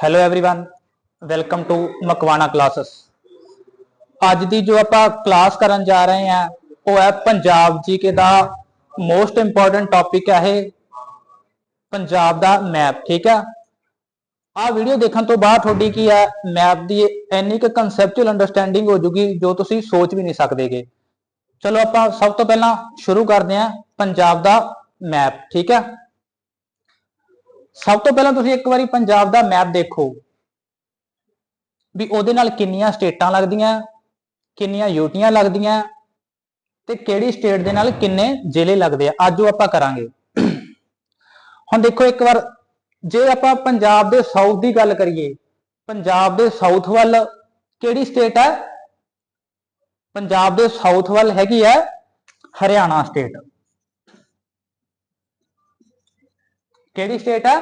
hello everyone welcome to Makwana classes ਅੱਜ ਦੀ ਜੋ ਆਪਾਂ ਕਲਾਸ ਕਰਨ ਜਾ ਰਹੇ ਹਾਂ ਉਹ ਹੈ ਪੰਜਾਬ ਜੀਕੇ ਦਾ ਮੋਸਟ ਇੰਪੋਰਟੈਂਟ ਟੌਪਿਕ ਹੈ ਇਹ ਪੰਜਾਬ ਦਾ ਮੈਪ ਠੀਕ ਹੈ ਆਹ ਵੀਡੀਓ ਦੇਖਣ ਤੋਂ ਬਾਅਦ ਤੁਹਾਡੀ ਕੀ ਹੈ ਮੈਪ ਦੀ ਇੰਨੀ ਕੁ ਕਨਸੈਪਚੁਅਲ ਅੰਡਰਸਟੈਂਡਿੰਗ ਹੋ ਜੂਗੀ ਜੋ ਤੁਸੀਂ ਸੋਚ ਵੀ ਨਹੀਂ ਸਕਦੇਗੇ ਚਲੋ ਆਪਾਂ ਸਭ ਤੋਂ ਪਹਿਲਾਂ ਸ਼ੁਰੂ ਕਰਦੇ ਹਾਂ ਪੰਜਾਬ ਦਾ ਮੈਪ ਠੀਕ ਹੈ ਸਭ ਤੋਂ ਪਹਿਲਾਂ ਤੁਸੀਂ ਇੱਕ ਵਾਰੀ ਪੰਜਾਬ ਦਾ ਮੈਪ ਦੇਖੋ ਵੀ ਉਹਦੇ ਨਾਲ ਕਿੰਨੀਆਂ ਸਟੇਟਾਂ ਲੱਗਦੀਆਂ, ਕਿੰਨੀਆਂ ਯੂਟੀਆਂ ਲੱਗਦੀਆਂ ਤੇ ਕਿਹੜੀ ਸਟੇਟ ਦੇ ਨਾਲ ਕਿੰਨੇ ਜ਼ਿਲ੍ਹੇ ਲੱਗਦੇ ਆ। ਅੱਜ ਉਹ ਆਪਾਂ ਕਰਾਂਗੇ। ਹੁਣ ਦੇਖੋ ਇੱਕ ਵਾਰ, ਜੇ ਆਪਾਂ ਪੰਜਾਬ ਦੇ ਸਾਊਥ ਦੀ ਗੱਲ ਕਰੀਏ, ਪੰਜਾਬ ਦੇ ਸਾਊਥ ਵੱਲ ਕਿਹੜੀ ਸਟੇਟ ਹੈ ਪੰਜਾਬ ਦੇ ਸਾਊਥ ਵੱਲ ਹੈਗੀ ਹੈ ਹਰਿਆਣਾ ਸਟੇਟ ਕਿਹੜੀ ਸਟੇਟ ਹੈ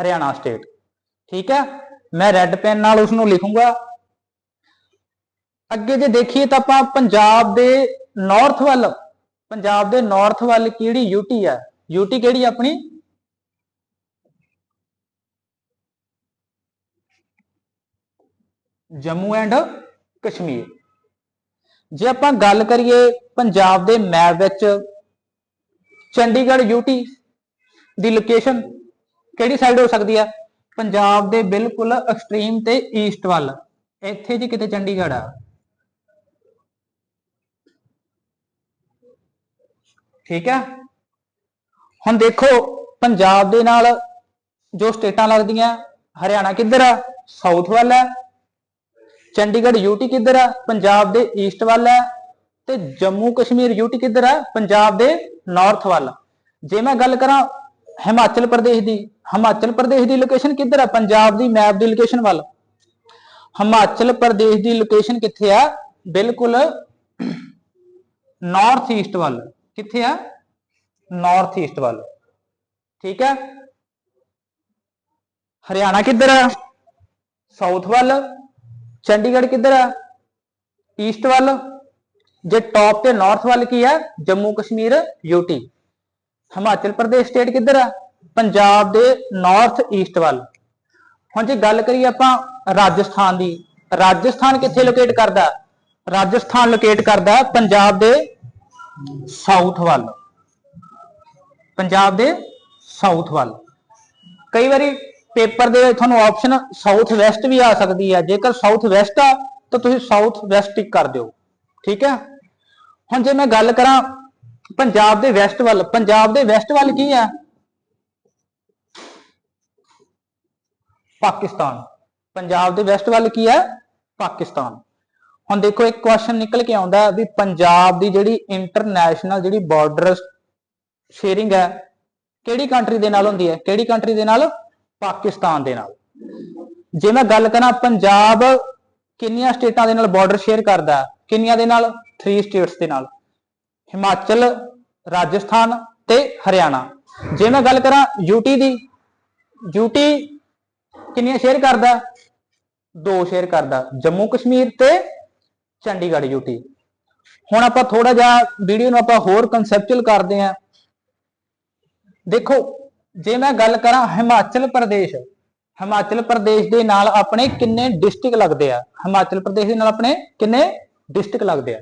ਹਰਿਆਣਾ ਸਟੇਟ ਠੀਕ ਹੈ? ਮੈਂ ਰੈੱਡ ਪੈਨ ਨਾਲ ਉਸ ਨੂੰ ਲਿਖੂੰਗਾ। ਅੱਗੇ ਜੇ ਦੇਖੀਏ ਤਾਂ ਆਪਾਂ ਪੰਜਾਬ ਦੇ ਨਾਰਥ ਵੱਲ, ਪੰਜਾਬ ਦੇ ਨਾਰਥ ਵੱਲ ਕਿਹੜੀ ਯੂਟੀ ਹੈ ਯੂਟੀ ਕਿਹੜੀ ਆਪਣੀ? ਜੰਮੂ ਐਂਡ ਕਸ਼ਮੀਰ। ਜੇ ਆਪਾਂ ਗੱਲ ਕਰੀਏ ਪੰਜਾਬ ਦੇ ਮੈਪ ਵਿੱਚ, ਚੰਡੀਗੜ੍ਹ ਯੂਟੀ ਦੀ ਲੋਕੇਸ਼ਨ ਕਿਹੜੀ ਸਾਈਡ ਹੋ ਸਕਦੀ ਹੈ ਪੰਜਾਬ ਦੇ ਬਿਲਕੁਲ ਐਕਸਟ੍ਰੀਮ ਤੇ ਈਸਟ ਵੱਲ। ਇੱਥੇ ਜੀ ਕਿਤੇ ਚੰਡੀਗੜ੍ਹ ਆ। ਠੀਕ ਹੈ ਹੁਣ ਦੇਖੋ, ਪੰਜਾਬ ਦੇ ਨਾਲ ਜੋ ਸਟੇਟਾਂ ਲੱਗਦੀਆਂ, ਹਰਿਆਣਾ ਕਿੱਧਰ ਆ? ਸਾਊਥ ਵੱਲ ਹੈ ਚੰਡੀਗੜ੍ਹ ਯੂਟੀ ਕਿੱਧਰ ਆ? ਪੰਜਾਬ ਦੇ ਈਸਟ ਵੱਲ ਹੈ ਤੇ ਜੰਮੂ ਕਸ਼ਮੀਰ ਯੂਟੀ ਕਿੱਧਰ ਆ? ਪੰਜਾਬ ਦੇ ਨਾਰਥ ਵੱਲ। ਜੇ ਮੈਂ ਗੱਲ ਕਰਾਂ ਹਿਮਾਚਲ ਪ੍ਰਦੇਸ਼ ਦੀ ਹਿਮਾਚਲ ਪ੍ਰਦੇਸ਼ ਦੀ ਲੋਕੇਸ਼ਨ ਕਿੱਧਰ ਆ ਪੰਜਾਬ ਦੀ ਮੈਪ ਦੀ ਲੋਕੇਸ਼ਨ ਵੱਲ ਹਿਮਾਚਲ ਪ੍ਰਦੇਸ਼ ਦੀ ਲੋਕੇਸ਼ਨ ਕਿੱਥੇ ਆ ਬਿਲਕੁਲ ਨਾਰਥ ਈਸਟ ਵੱਲ ਕਿੱਥੇ ਆ ਨਾਰਥ ਈਸਟ ਵੱਲ ਠੀਕ ਹੈ ਹਰਿਆਣਾ ਕਿੱਧਰ ਆ ਸਾਊਥ ਵੱਲ ਚੰਡੀਗੜ੍ਹ ਕਿੱਧਰ ਆ ਈਸਟ ਵੱਲ ਜੇ ਟੌਪ ਤੇ ਨਾਰਥ ਵੱਲ ਕੀ ਆ ਜੰਮੂ ਕਸ਼ਮੀਰ ਯੂਟੀ ਹਿਮਾਚਲ ਪ੍ਰਦੇਸ਼ ਸਟੇਟ ਕਿੱਧਰ ਆ? ਪੰਜਾਬ ਦੇ ਨਾਰਥ ਈਸਟ ਵੱਲ। ਹੁਣ ਜੇ ਗੱਲ ਕਰੀਏ ਆਪਾਂ ਰਾਜਸਥਾਨ ਦੀ, ਰਾਜਸਥਾਨ ਕਿੱਥੇ ਲੋਕੇਟ ਕਰਦਾ? ਰਾਜਸਥਾਨ ਲੋਕੇਟ ਕਰਦਾ ਪੰਜਾਬ ਦੇ ਸਾਊਥ ਵੱਲ। ਪੰਜਾਬ ਦੇ ਸਾਊਥ ਵੱਲ। ਕਈ ਵਾਰੀ ਪੇਪਰ ਦੇ ਵਿੱਚ ਤੁਹਾਨੂੰ ਆਪਸ਼ਨ ਸਾਊਥ ਵੈਸਟ ਵੀ ਆ ਸਕਦੀ ਹੈ ਜੇਕਰ ਸਾਊਥ ਵੈਸਟ ਆ, ਤਾਂ ਤੁਸੀਂ ਸਾਊਥ ਵੈਸਟ ਟਿਕ ਕਰ ਦਿਓ। ਠੀਕ ਹੈ ਹੁਣ ਜੇ ਮੈਂ ਗੱਲ ਕਰਾਂ ਪੰਜਾਬ ਦੇ ਵੈਸਟ ਵੱਲ, ਪੰਜਾਬ ਦੇ ਵੈਸਟ ਵੱਲ ਕੀ ਆ? ਪਾਕਿਸਤਾਨ। ਪੰਜਾਬ ਦੇ ਵੈਸਟ ਵੱਲ ਕੀ ਹੈ ਪਾਕਿਸਤਾਨ। ਹੁਣ ਦੇਖੋ, ਇੱਕ ਕੁਐਸਚਨ ਨਿਕਲ ਕੇ ਆਉਂਦਾ ਹੈ ਵੀ ਪੰਜਾਬ ਦੀ ਜਿਹੜੀ ਇੰਟਰਨੈਸ਼ਨਲ ਜਿਹੜੀ ਬਾਰਡਰ ਸ਼ੇਅਰਿੰਗ ਹੈ, ਕਿਹੜੀ ਕੰਟਰੀ ਦੇ ਨਾਲ ਹੁੰਦੀ ਹੈ? ਕਿਹੜੀ ਕੰਟਰੀ ਦੇ ਨਾਲ? ਪਾਕਿਸਤਾਨ ਦੇ ਨਾਲ। ਜੇ ਮੈਂ ਗੱਲ ਕਰਾਂ, ਪੰਜਾਬ ਕਿੰਨੀਆਂ ਸਟੇਟਾਂ ਦੇ ਨਾਲ ਬਾਰਡਰ ਸ਼ੇਅਰ ਕਰਦਾ? ਕਿੰਨੀਆਂ ਦੇ ਨਾਲ? 3 ਸਟੇਟਸ ਦੇ ਨਾਲ। ਹਿਮਾਚਲ, ਰਾਜਸਥਾਨ ਤੇ ਹਰਿਆਣਾ। ਜੇ ਮੈਂ ਗੱਲ ਕਰਾਂ ਯੂਟੀ ਦੀ ਯੂਟੀ ਕਿੰਨੀਆਂ ਸ਼ੇਅਰ ਕਰਦਾ? ਦੋ ਸ਼ੇਅਰ ਕਰਦਾ, ਜੰਮੂ ਕਸ਼ਮੀਰ ਤੇ ਚੰਡੀਗੜ੍ਹ ਯੂਟੀ ਹੁਣ ਆਪਾਂ ਥੋੜਾ ਜਿਹਾ ਵੀਡੀਓ ਨੂੰ ਆਪਾਂ ਹੋਰ ਕਨਸੈਪਚੁਅਲ ਕਰਦੇ ਆਂ ਦੇਖੋ, ਜੇ ਮੈਂ ਗੱਲ ਕਰਾਂ ਹਿਮਾਚਲ ਪ੍ਰਦੇਸ਼ ਹਿਮਾਚਲ ਪ੍ਰਦੇਸ਼ ਦੇ ਨਾਲ ਆਪਣੇ ਕਿੰਨੇ ਡਿਸਟ੍ਰਿਕਟ ਲੱਗਦੇ ਆ? ਹਿਮਾਚਲ ਪ੍ਰਦੇਸ਼ ਦੇ ਨਾਲ ਆਪਣੇ ਕਿੰਨੇ ਡਿਸਟ੍ਰਿਕਟ ਲੱਗਦੇ ਆ?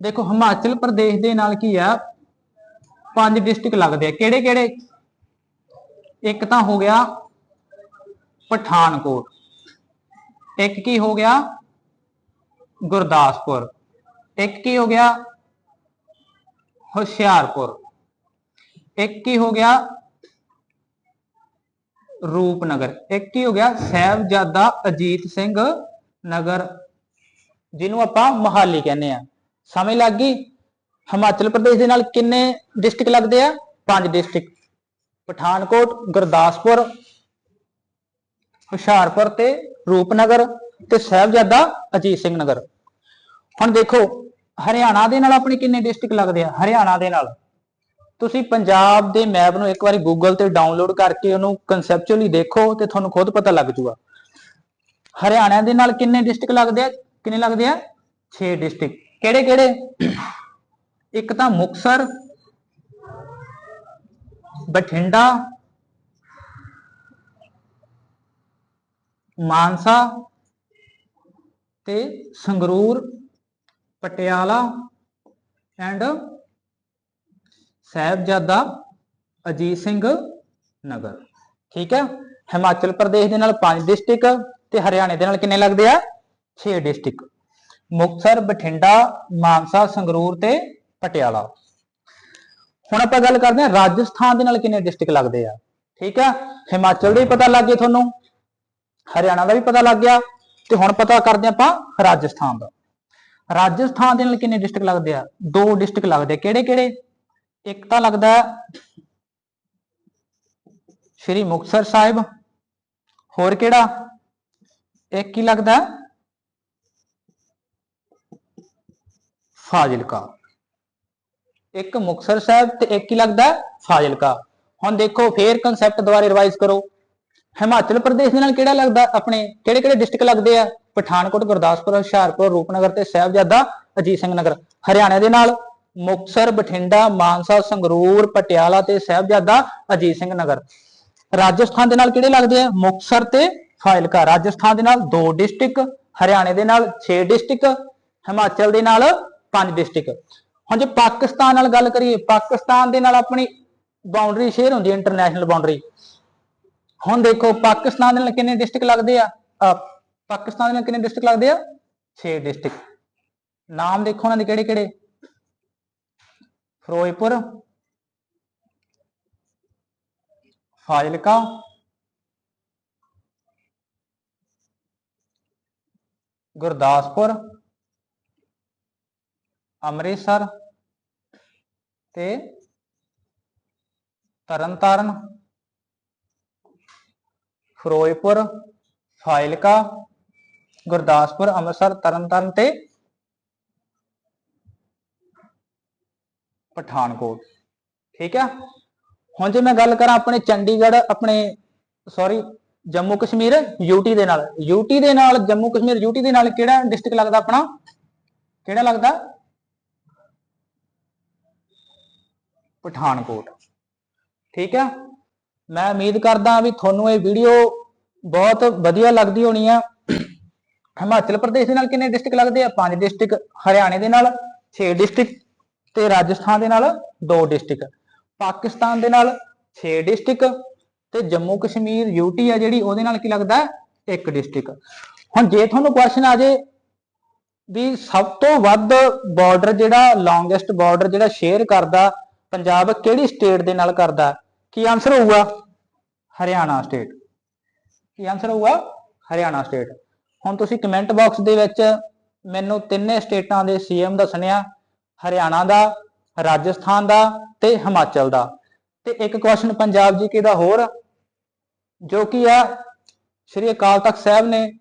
ਦੇਖੋ ਹਿਮਾਚਲ ਪ੍ਰਦੇਸ਼ ਦੇ ਨਾਲ ਕੀ ਆ? ਪੰਜ ਡਿਸਟ੍ਰਿਕਟ ਲੱਗਦੇ ਆ। ਕਿਹੜੇ ਕਿਹੜੇ? ਇੱਕ ਤਾਂ ਹੋ ਗਿਆ ਪਠਾਨਕੋਟ। ਇੱਕ ਕੀ ਹੋ ਗਿਆ? ਗੁਰਦਾਸਪੁਰ। ਇੱਕ ਕੀ ਹੋ ਗਿਆ? ਹੁਸ਼ਿਆਰਪੁਰ। ਇੱਕ ਕੀ ਹੋ ਗਿਆ? ਰੂਪਨਗਰ। ਇੱਕ ਕੀ ਹੋ ਗਿਆ? ਸਹਿਬਜ਼ਾਦਾ ਅਜੀਤ ਸਿੰਘ ਨਗਰ, ਜਿਹਨੂੰ ਆਪਾਂ ਮਹਾਲੀ ਕਹਿੰਦੇ ਆ। ਸਮਝ ਲੱਗ ਗਈ। ਹਿਮਾਚਲ ਪ੍ਰਦੇਸ਼ ਦੇ ਨਾਲ ਕਿੰਨੇ ਡਿਸਟ੍ਰਿਕਟ ਲੱਗਦੇ ਆ? ਪੰਜ ਡਿਸਟ੍ਰਿਕਟ ਪਠਾਨਕੋਟ, ਗੁਰਦਾਸਪੁਰ, ਹੁਸ਼ਿਆਰਪੁਰ ਤੇ ਰੂਪਨਗਰ ਤੇ ਸਹਿਬਜ਼ਾਦਾ ਅਜੀਤ ਸਿੰਘ ਨਗਰ। ਹੁਣ ਦੇਖੋ, ਹਰਿਆਣਾ ਦੇ ਨਾਲ ਆਪਣੇ ਕਿੰਨੇ ਡਿਸਟ੍ਰਿਕਟ ਲੱਗਦੇ ਆ? ਹਰਿਆਣਾ ਦੇ ਨਾਲ। ਤੁਸੀਂ ਪੰਜਾਬ ਦੇ ਮੈਪ ਨੂੰ ਇੱਕ ਵਾਰੀ ਗੂਗਲ ਤੇ ਡਾਊਨਲੋਡ ਕਰਕੇ ਉਹਨੂੰ ਕਨਸੈਪਚੁਅਲੀ ਦੇਖੋ ਤੇ ਤੁਹਾਨੂੰ ਖੁਦ ਪਤਾ ਲੱਗ ਜੂਗਾ। ਹਰਿਆਣਾ ਦੇ ਨਾਲ ਕਿੰਨੇ ਡਿਸਟ੍ਰਿਕਟ ਲੱਗਦੇ ਆ? ਕਿੰਨੇ ਲੱਗਦੇ ਆ? 6 ਡਿਸਟ੍ਰਿਕਟ ਕਿਹੜੇ ਕਿਹੜੇ? ਇੱਕ ਤਾਂ ਮੁਕਸਰ, ਬਠਿੰਡਾ, ਮਾਨਸਾ ਤੇ ਸੰਗਰੂਰ, ਪਟਿਆਲਾ ਐਂਡ ਸਾਹਿਬਜ਼ਾਦਾ ਅਜੀਤ ਸਿੰਘ ਨਗਰ। ਠੀਕ ਹੈ? ਹਿਮਾਚਲ ਪ੍ਰਦੇਸ਼ ਦੇ ਨਾਲ 5 ਡਿਸਟ੍ਰਿਕਟ ਤੇ ਹਰਿਆਣੇ ਦੇ ਨਾਲ ਕਿੰਨੇ ਲੱਗਦੇ ਆ? 6 ਡਿਸਟ੍ਰਿਕਟ ਮੁਕਤਸਰ, ਬਠਿੰਡਾ, ਮਾਨਸਾ, ਸੰਗਰੂਰ ਤੇ ਪਟਿਆਲਾ। ਹੁਣ ਆਪਾਂ ਗੱਲ ਕਰਦੇ ਹਾਂ ਰਾਜਸਥਾਨ ਦੇ ਨਾਲ ਕਿੰਨੇ ਡਿਸਟ੍ਰਿਕਟ ਲੱਗਦੇ ਆ। ਠੀਕ ਆ? ਹਿਮਾਚਲ ਦਾ ਵੀ ਪਤਾ ਲੱਗ ਗਿਆ ਤੁਹਾਨੂੰ, ਹਰਿਆਣਾ ਦਾ ਵੀ ਪਤਾ ਲੱਗ ਗਿਆ, ਤੇ ਹੁਣ ਪਤਾ ਕਰਦੇ ਆਪਾਂ ਰਾਜਸਥਾਨ ਦਾ। ਰਾਜਸਥਾਨ ਦੇ ਨਾਲ ਕਿੰਨੇ ਡਿਸਟ੍ਰਿਕਟ ਲੱਗਦੇ ਆ? ਦੋ ਡਿਸਟ੍ਰਿਕਟ ਲੱਗਦੇ ਕਿਹੜੇ ਕਿਹੜੇ ਇੱਕ ਤਾਂ ਲੱਗਦਾ ਸ਼੍ਰੀ ਮੁਕਤਸਰ ਸਾਹਿਬ, ਹੋਰ ਕਿਹੜਾ? ਇੱਕ ਕੀ ਲੱਗਦਾ ਹੈ? ਫਾਜ਼ਿਲਕਾ। ਇੱਕ ਮੁਕਤਸਰ ਸਾਹਿਬ ਤੇ ਇੱਕ ਹੀ ਲੱਗਦਾ ਫਾਜ਼ਿਲਕਾ। ਹੁਣ ਦੇਖੋ, ਫੇਰ ਕਨਸੈਪਟ ਦੁਬਾਰਾ ਰਿਵਾਈਜ਼ ਕਰੋ। ਹਿਮਾਚਲ ਪ੍ਰਦੇਸ਼ ਦੇ ਨਾਲ ਕਿਹੜਾ ਲੱਗਦਾ? ਆਪਣੇ ਕਿਹੜੇ ਕਿਹੜੇ ਡਿਸਟ੍ਰਿਕਟ ਲੱਗਦੇ ਆ? ਪਠਾਨਕੋਟ, ਗੁਰਦਾਸਪੁਰ, ਹੁਸ਼ਿਆਰਪੁਰ, ਰੂਪਨਗਰ ਤੇ ਸਾਹਿਬਜ਼ਾਦਾ ਅਜੀਤ ਸਿੰਘ ਨਗਰ। ਹਰਿਆਣਾ ਦੇ ਨਾਲ ਮੁਕਤਸਰ, ਬਠਿੰਡਾ, ਮਾਨਸਾ, ਸੰਗਰੂਰ, ਪਟਿਆਲਾ ਤੇ ਸਾਹਿਬਜ਼ਾਦਾ ਅਜੀਤ ਸਿੰਘ ਨਗਰ। ਰਾਜਸਥਾਨ ਦੇ ਨਾਲ ਕਿਹੜੇ ਲੱਗਦੇ ਆ? ਮੁਕਤਸਰ ਤੇ ਫਾਜ਼ਿਲਕਾ। ਰਾਜਸਥਾਨ ਦੇ ਨਾਲ ਦੋ ਡਿਸਟ੍ਰਿਕਟ ਹਰਿਆਣੇ ਦੇ ਨਾਲ 6 ਡਿਸਟ੍ਰਿਕਟ ਹਿਮਾਚਲ ਦੇ ਨਾਲ ਪੰਜ ਡਿਸਟ੍ਰਿਕਟ ਹੁਣ ਜੇ ਪਾਕਿਸਤਾਨ ਨਾਲ ਗੱਲ ਕਰੀਏ, ਪਾਕਿਸਤਾਨ ਦੇ ਨਾਲ ਆਪਣੀ ਬਾਉਂਡਰੀ ਸ਼ੇਅਰ ਹੁੰਦੀ ਹੈ ਇੰਟਰਨੈਸ਼ਨਲ ਬਾਉਂਡਰੀ ਹੁਣ ਦੇਖੋ, ਪਾਕਿਸਤਾਨ ਦੇ ਨਾਲ ਕਿੰਨੇ ਡਿਸਟ੍ਰਿਕਟ ਲੱਗਦੇ ਆ? ਪਾਕਿਸਤਾਨ ਦੇ ਨਾਲ ਕਿੰਨੇ ਡਿਸਟ੍ਰਿਕਟ ਲੱਗਦੇ ਆ? 6 ਡਿਸਟ੍ਰਿਕਟ ਨਾਮ ਦੇਖੋ ਉਹਨਾਂ ਦੇ ਕਿਹੜੇ ਕਿਹੜੇ? ਫਿਰੋਜ਼ਪੁਰ, ਫਾਜ਼ਿਲਕਾ, ਗੁਰਦਾਸਪੁਰ ਅੰਮ੍ਰਿਤਸਰ ਤੇ ਤਰਨਤਾਰਨ, ਫਿਰੋਜ਼ਪੁਰ ਫਾਇਲਕਾ ਗੁਰਦਾਸਪੁਰ, ਅੰਮ੍ਰਿਤਸਰ, ਤਰਨਤਾਰਨ ਤੇ ਪਠਾਨਕੋਟ। ਠੀਕ ਹੈ ਹੁਣ ਜੇ ਮੈਂ ਗੱਲ ਕਰਾਂ ਆਪਣੇ ਚੰਡੀਗੜ੍ਹ, ਆਪਣੇ ਸੌਰੀ ਜੰਮੂ ਕਸ਼ਮੀਰ ਯੂਟੀ ਦੇ ਨਾਲ। ਯੂਟੀ ਦੇ ਨਾਲ, ਜੰਮੂ ਕਸ਼ਮੀਰ ਯੂਟੀ ਦੇ ਨਾਲ ਕਿਹੜਾ ਡਿਸਟ੍ਰਿਕਟ ਲੱਗਦਾ ਆਪਣਾ? ਕਿਹੜਾ ਲੱਗਦਾ? ਪਠਾਨਕੋਟ। ਠੀਕ ਹੈ? ਮੈਂ ਉਮੀਦ ਕਰਦਾ ਵੀ ਤੁਹਾਨੂੰ ਇਹ ਵੀਡੀਓ ਬਹੁਤ ਵਧੀਆ ਲੱਗਦੀ ਹੋਣੀ ਆ। ਹਿਮਾਚਲ ਪ੍ਰਦੇਸ਼ ਦੇ ਨਾਲ ਕਿੰਨੇ ਡਿਸਟ੍ਰਿਕਟ ਲੱਗਦੇ ਆ? ਪੰਜ ਡਿਸਟ੍ਰਿਕਟ ਹਰਿਆਣੇ ਦੇ ਨਾਲ 6 ਡਿਸਟ੍ਰਿਕਟ ਤੇ ਰਾਜਸਥਾਨ ਦੇ ਨਾਲ 2 ਡਿਸਟ੍ਰਿਕਟ ਪਾਕਿਸਤਾਨ ਦੇ ਨਾਲ 6 ਡਿਸਟ੍ਰਿਕਟ ਤੇ ਜੰਮੂ ਕਸ਼ਮੀਰ ਯੂਟੀ ਆ ਜਿਹੜੀ, ਉਹਦੇ ਨਾਲ ਕੀ ਲੱਗਦਾ? ਇੱਕ ਡਿਸਟ੍ਰਿਕਟ ਹੁਣ ਜੇ ਤੁਹਾਨੂੰ ਕੁਐਸਚਨ ਆ ਜੇ ਵੀ ਸਭ ਤੋਂ ਵੱਧ ਬਾਰਡਰ ਜਿਹੜਾ ਲੌਂਗੇਸਟ ਬਾਰਡਰ ਜਿਹੜਾ ਸ਼ੇਅਰ ਕਰਦਾ ਪੰਜਾਬ ਕਿਹੜੀ ਸਟੇਟ ਦੇ ਨਾਲ ਕਰਦਾ? ਕੀ ਆਨਸਰ ਹੋਊਗਾ? ਹਰਿਆਣਾ ਸਟੇਟ ਕੀ ਆਨਸਰ ਹੋਊਗਾ? ਹਰਿਆਣਾ ਸਟੇਟ ਹੁਣ ਤੁਸੀਂ ਕਮੈਂਟ ਬਾਕਸ ਦੇ ਵਿੱਚ ਮੈਨੂੰ ਤਿੰਨੇ ਸਟੇਟਾਂ ਦੇ ਸੀਐਮ ਦੱਸਣਿਆ। ਹਰਿਆਣਾ ਦਾ, ਰਾਜਸਥਾਨ ਦਾ ਤੇ ਹਿਮਾਚਲ ਦਾ। ਤੇ ਇੱਕ ਕੁਐਸਚਨ ਪੰਜਾਬ ਜੀ ਦਾ ਹੋਰ? ਜੋ ਕਿ ਆ ਸ਼੍ਰੀ ਅਕਾਲ ਤਖਤ ਸਾਹਿਬ ਨੇ,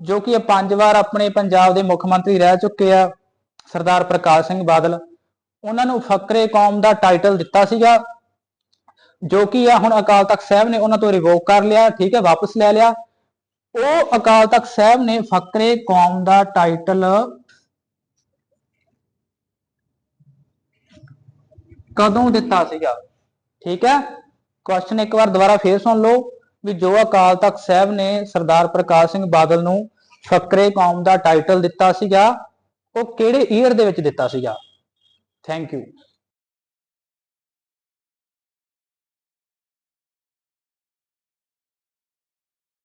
ਜੋ ਕਿ ਪੰਜ ਵਾਰ ਆਪਣੇ ਪੰਜਾਬ ਦੇ ਮੁੱਖ ਮੰਤਰੀ ਰਹਿ ਚੁੱਕੇ ਆ, ਸਰਦਾਰ ਪ੍ਰਕਾਸ਼ ਸਿੰਘ ਬਾਦਲ। ਉਹਨਾਂ ਨੂੰ ਫਕਰੇ ਕੌਮ ਦਾ ਟਾਈਟਲ ਦਿੱਤਾ ਸੀਗਾ, ਜੋ ਕਿ ਆ ਹੁਣ ਅਕਾਲ ਤਖਤ ਸਾਹਿਬ ਨੇ ਉਹਨਾਂ ਤੋਂ ਰਿਵੋਕ ਕਰ ਲਿਆ, ਠੀਕ ਹੈ, ਵਾਪਸ ਲੈ ਲਿਆ। ਉਹ ਅਕਾਲ ਤਖਤ ਸਾਹਿਬ ਨੇ ਫਕਰੇ ਕੌਮ ਦਾ ਟਾਈਟਲ ਕਦੋਂ ਦਿੱਤਾ ਸੀਗਾ? ਠੀਕ ਹੈ ਕੁਐਸਚਨ ਇੱਕ ਵਾਰ ਦੁਬਾਰਾ ਫੇਰ ਸੁਣ ਲਓ ਵੀ ਜੋ ਅਕਾਲ ਤਖਤ ਸਾਹਿਬ ਨੇ ਸਰਦਾਰ ਪ੍ਰਕਾਸ਼ ਸਿੰਘ ਬਾਦਲ ਨੂੰ ਫਕਰੇ ਕੌਮ ਦਾ ਟਾਈਟਲ ਦਿੱਤਾ ਸੀਗਾ, ਉਹ ਕਿਹੜੇ ਈਅਰ ਦੇ ਵਿੱਚ ਦਿੱਤਾ ਸੀਗਾ? Thank you.